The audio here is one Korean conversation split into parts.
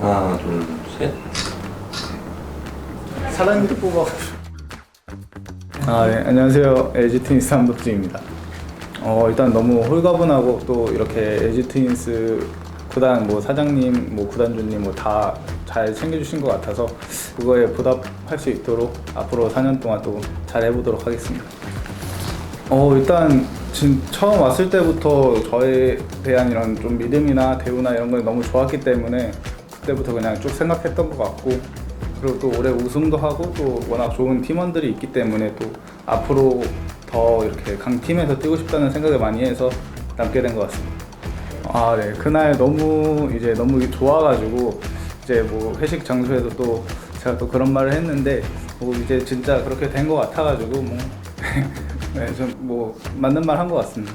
하나, 둘, 셋. 사장님도 뽑아. 아, 네. 안녕하세요. LG 트윈스 함덕주입니다. 어, 일단 너무 홀가분하고 또 이렇게 LG 트윈스 구단 뭐 사장님, 뭐 구단주님 뭐 다 잘 챙겨주신 것 같아서 그거에 보답할 수 있도록 앞으로 4년 동안 또 잘 해보도록 하겠습니다. 어 일단 진 처음 왔을 때부터 저에 대한 이런 좀 믿음이나 대우나 이런 걸 너무 좋았기 때문에 그때부터 그냥 쭉 생각했던 것 같고 그리고 또 올해 우승도 하고 또 워낙 좋은 팀원들이 있기 때문에 또 앞으로 더 이렇게 강팀에서 뛰고 싶다는 생각을 많이 해서 남게 된 것 같습니다. 아, 네. 그날 너무 이제 너무 좋아가지고 이제 뭐 회식 장소에서 또 제가 또 그런 말을 했는데 뭐 이제 진짜 그렇게 된 것 같아가지고 뭐 네, 좀뭐 맞는 말 한 것 같습니다.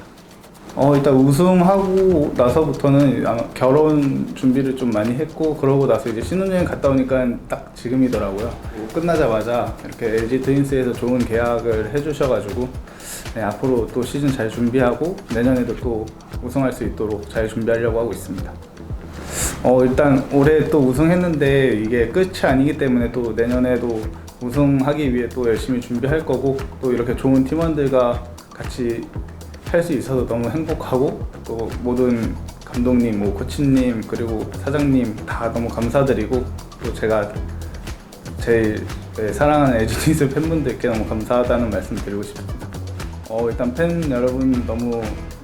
어 일단 우승하고 나서부터는 아마 결혼 준비를 좀 많이 했고 그러고 나서 이제 신혼여행 갔다 오니까 딱 지금이더라고요. 뭐 끝나자마자 이렇게 LG 트윈스에서 좋은 계약을 해주셔가지고 네, 앞으로 또 시즌 잘 준비하고 내년에도 또 우승할 수 있도록 잘 준비하려고 하고 있습니다. 어 일단 올해 또 우승했는데 이게 끝이 아니기 때문에 또 내년에도 우승하기 위해 또 열심히 준비할 거고 또 이렇게 좋은 팀원들과 같이 할 수 있어서 너무 행복하고 또 모든 감독님, 뭐 코치님 그리고 사장님 다 너무 감사드리고 또 제가 제일 네, 사랑하는 트윈스 팬분들께 너무 감사하다는 말씀 드리고 싶습니다. 어, 일단 팬 여러분 너무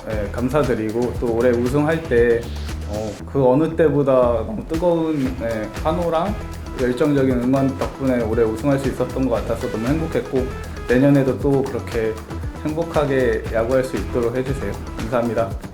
예, 감사드리고 또 올해 우승할 때 어, 그 어느 때보다 너무 뜨거운 예, 환호랑 열정적인 응원 덕분에 올해 우승할 수 있었던 것 같아서 너무 행복했고 내년에도 또 그렇게 행복하게 야구할 수 있도록 해주세요. 감사합니다.